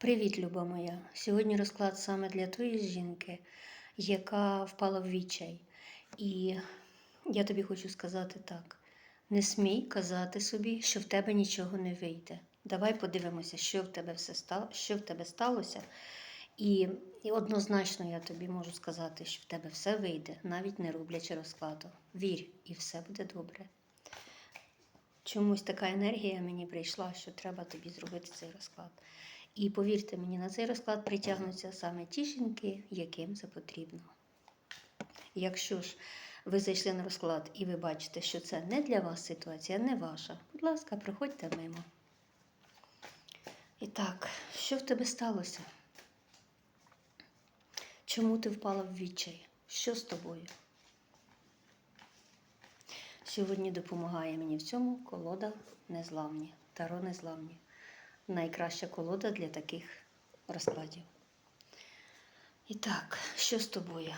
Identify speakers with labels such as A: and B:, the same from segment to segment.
A: Привіт, люба моя! Сьогодні розклад саме для тої жінки, яка впала в відчай. І я тобі хочу сказати так: не смій казати собі, що в тебе нічого не вийде. Давай подивимося, що в тебе все стало, що в тебе сталося. І, і однозначно я тобі можу сказати, що в тебе все вийде, навіть не роблячи розкладу. Вір, і все буде добре. Чомусь така енергія мені прийшла, що треба тобі зробити цей розклад. І повірте мені, на цей розклад притягнуться саме ті жінки, яким це потрібно. Якщо ж ви зайшли на розклад і ви бачите, що це не для вас ситуація, не ваша, будь ласка, приходьте мимо. І так, що в тебе сталося? Чому ти впала в відчай? Що з тобою? Сьогодні допомагає мені в цьому колода незламні, таро незламні. Найкраща колода для таких розкладів. І так, що з тобою?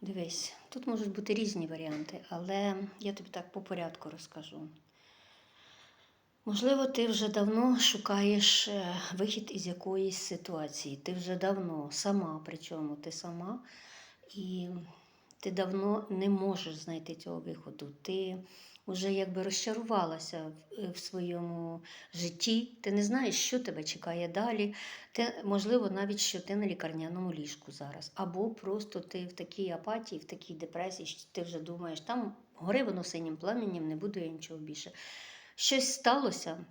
A: Дивись, тут можуть бути різні варіанти, але я тобі так по порядку розкажу. Можливо, ти вже давно шукаєш е, вихід із якоїсь ситуації. Ти вже давно сама, причому ти сама, і ти давно не можеш знайти цього виходу. Ти вже якби розчарувалася е, в своєму житті, ти не знаєш, що тебе чекає далі. Ти, можливо, навіть що ти на лікарняному ліжку зараз. Або просто ти в такій апатії, в такій депресії, що ти вже думаєш, там гори воно синім пламенем, не буду я нічого більше. Щось сталося.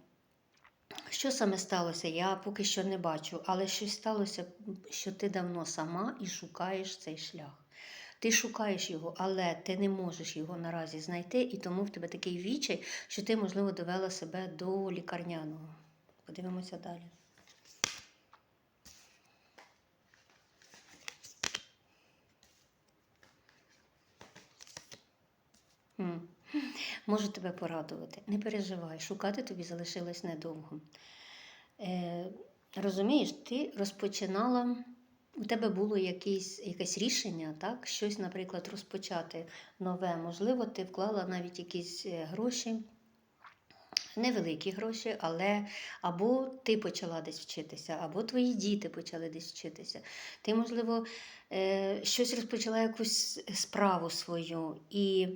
A: Що саме сталося, я поки що не бачу, але щось сталося, що ти давно сама і шукаєш цей шлях. Ти шукаєш його, але ти не можеш його наразі знайти, і тому в тебе такий відчай, що ти, можливо, довела себе до лікарняного. Подивимося далі. М. Можу тебе порадувати. Не переживай, шукати тобі залишилось недовго. Е, розумієш, ти розпочинала, у тебе було якесь, якесь рішення, так? щось, наприклад, розпочати нове. Можливо, ти вклала навіть якісь е, гроші, невеликі гроші, але або ти почала десь вчитися, або твої діти почали десь вчитися. Ти, можливо, е, щось розпочала якусь справу свою. і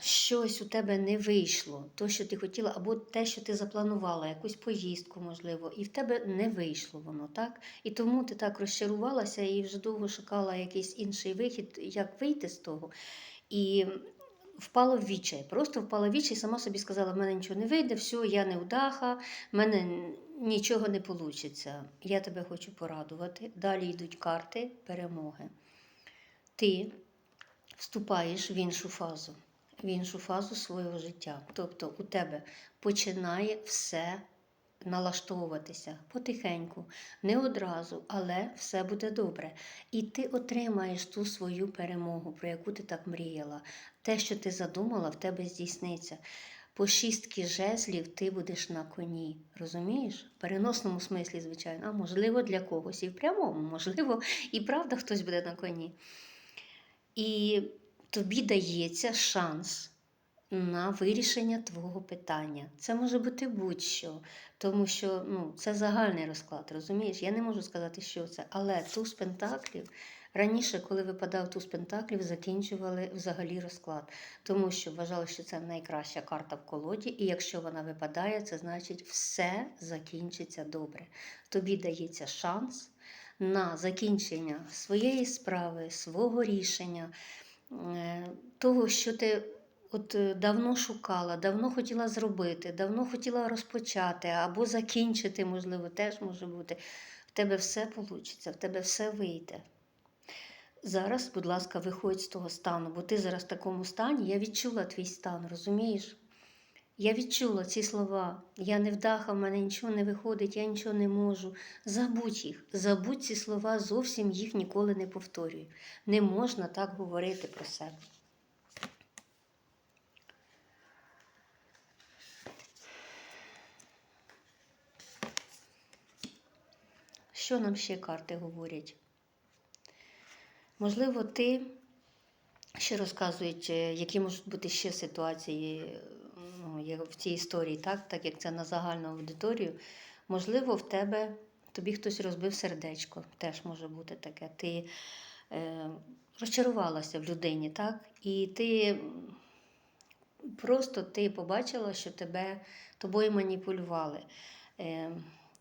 A: щось у тебе не вийшло, то, що ти хотіла, або те, що ти запланувала, якусь поїздку, можливо, і в тебе не вийшло воно, так? І тому ти так розчарувалася і вже довго шукала якийсь інший вихід, як вийти з того. І впала в відчай. Просто впала в відчай, сама собі сказала, в мене нічого не вийде, все, я не вдаха, в мене нічого не вийде. Я тебе хочу порадувати. Далі йдуть карти перемоги. Ти вступаєш в іншу фазу, в іншу фазу свого життя. Тобто у тебе починає все налаштовуватися потихеньку, не одразу, але все буде добре. І ти отримаєш ту свою перемогу, про яку ти так мріяла. Те, що ти задумала, в тебе здійсниться. По шістки жезлів ти будеш на коні, розумієш? В переносному смислі, звичайно, а можливо, для когось і в прямому, можливо, і правда хтось буде на коні. І тобі дається шанс на вирішення твого питання. Це може бути будь-що, тому що ну, це загальний розклад, розумієш? Я не можу сказати, що це, але туз пентаклів. Раніше, коли випадав туз пентаклів, закінчували взагалі розклад, тому що вважали, що це найкраща карта в колоді, і якщо вона випадає, це значить все закінчиться добре. Тобі дається шанс на закінчення своєї справи, свого рішення, е, того, що ти от е, давно шукала, давно хотіла зробити, давно хотіла розпочати або закінчити, можливо, теж може бути. В тебе все вийде, в тебе все вийде. Зараз, будь ласка, виходь з того стану, бо ти зараз в такому стані, я відчула твій стан, розумієш? Я відчула ці слова. Я не вдаха, в мене нічого не виходить, я нічого не можу. Забудь їх, забудь ці слова, зовсім їх ніколи не повторюй. Не можна так говорити про себе. Що нам ще карти говорять? Можливо, ти ще розказують, е, які можуть бути ще ситуації в цій історії, так, так як це на загальну аудиторію. Можливо, в тебе тобі хтось розбив сердечко, теж може бути таке. Ти е, розчарувалася в людині, так? І ти просто ти побачила, що тебе тобою маніпулювали, е,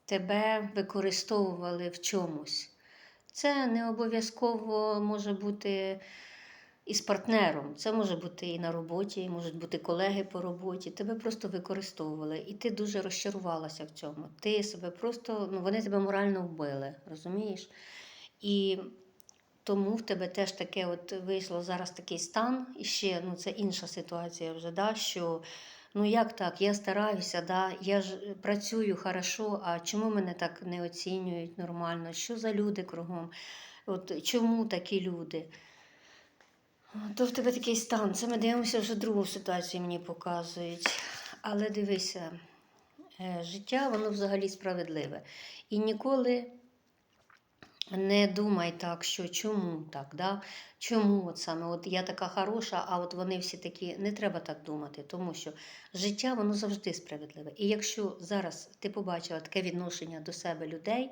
A: тебе використовували в чомусь. Це не обов'язково може бути і з партнером. Це може бути і на роботі, можуть бути колеги по роботі. Тебе просто використовували, і ти дуже розчарувалася в цьому. Ти себе просто, ну вони тебе морально вбили, розумієш? І тому в тебе теж таке от вийшло зараз такий стан, і ще ну це інша ситуація вже, да, що ну як так, я стараюся, да, я ж працюю хорошо, а чому мене так не оцінюють нормально? Що за люди кругом? От чому такі люди? То в тебе такий стан. Це ми дивимося вже другу ситуацію, мені показують. Але дивися, е, життя воно взагалі справедливе. І ніколи не думай так, що чому так, да? чому от саме от я така хороша, а от вони всі такі. Не треба так думати, тому що життя воно завжди справедливе. І якщо зараз ти побачила таке відношення до себе людей,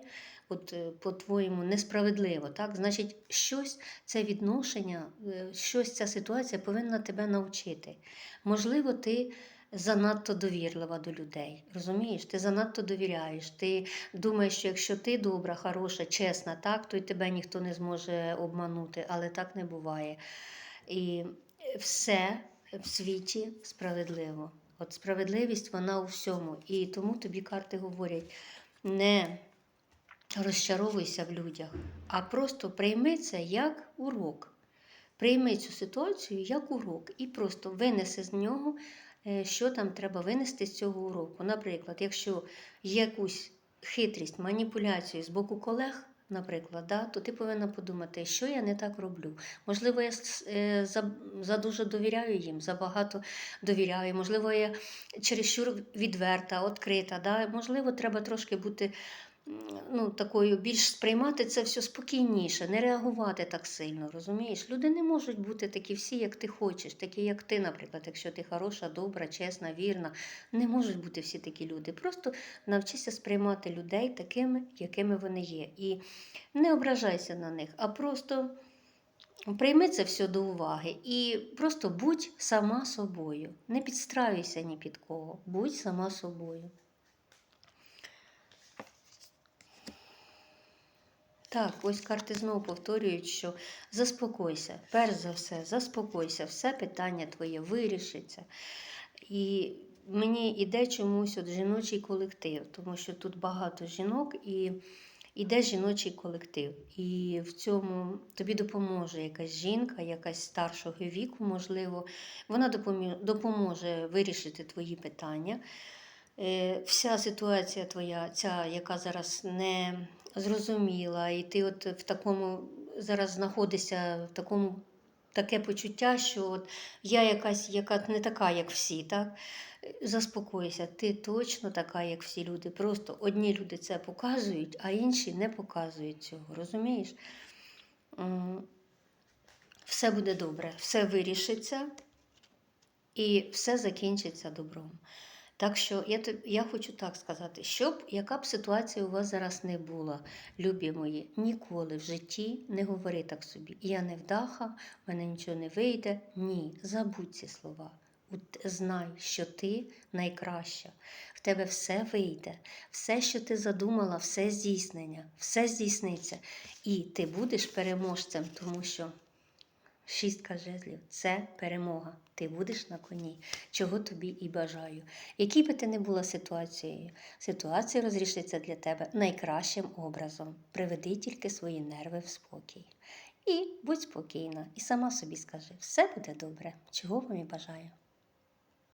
A: от е, по-твоєму несправедливо, так? значить, щось це відношення, е, щось ця ситуація повинна тебе навчити. Можливо, ти занадто довірлива до людей. Розумієш? Ти занадто довіряєш. Ти думаєш, що якщо ти добра, хороша, чесна, так, то й тебе ніхто не зможе обманути, але так не буває. І все в світі справедливо. От справедливість вона у всьому. І тому тобі карти говорять: не розчаровуйся в людях, а просто прийми це як урок. Прийми цю ситуацію як урок і просто винеси з нього, е, що там треба винести з цього уроку. Наприклад, якщо є якусь хитрість, маніпуляцію з боку колег, наприклад, да, то ти повинна подумати, що я не так роблю. Можливо, я е, за, за дуже довіряю їм, забагато довіряю. Можливо, я чересчур відверта, відкрита. Да? Можливо, треба трошки бути ну, такою більш сприймати це все спокійніше, не реагувати так сильно. Розумієш? Люди не можуть бути такі всі, як ти хочеш, такі, як ти, наприклад, якщо ти хороша, добра, чесна, вірна. Не можуть бути всі такі люди. Просто навчися сприймати людей такими, якими вони є. І не ображайся на них, а просто. Прийми це все до уваги і просто будь сама собою. Не підстраюйся ні під кого. Будь сама собою. Так, ось карти знову повторюють, що заспокойся, перш за все, заспокойся, все питання твоє вирішиться. І мені йде чомусь от жіночий колектив, тому що тут багато жінок і йде жіночий колектив. І в цьому тобі допоможе якась жінка, якась старшого віку, можливо, вона допоможе вирішити твої питання. Е, вся ситуація твоя, ця, яка зараз не зрозуміла, і ти от в такому зараз знаходишся в такому таке почуття, що от я якась яка не така, як всі. так? Заспокойся, ти точно така, як всі люди. Просто одні люди це показують, а інші не показують цього. Розумієш? Все буде добре, все вирішиться і все закінчиться добром. Так що я я хочу так сказати, щоб яка б ситуація у вас зараз не була, любі мої, ніколи в житті не говори так собі. Я не вдаха, в мене нічого не вийде. Ні, забудь ці слова. Знай, що ти найкраща, в тебе все вийде, все, що ти задумала, все здійснення, все здійсниться. І ти будеш переможцем, тому що. Шістка жезлів це перемога. Ти будеш на коні, чого тобі і бажаю. Якій би ти не була ситуацією, ситуація розрішиться для тебе найкращим образом. Приведи тільки свої нерви в спокій. І будь спокійна, і сама собі скажи, все буде добре, чого вам і бажаю.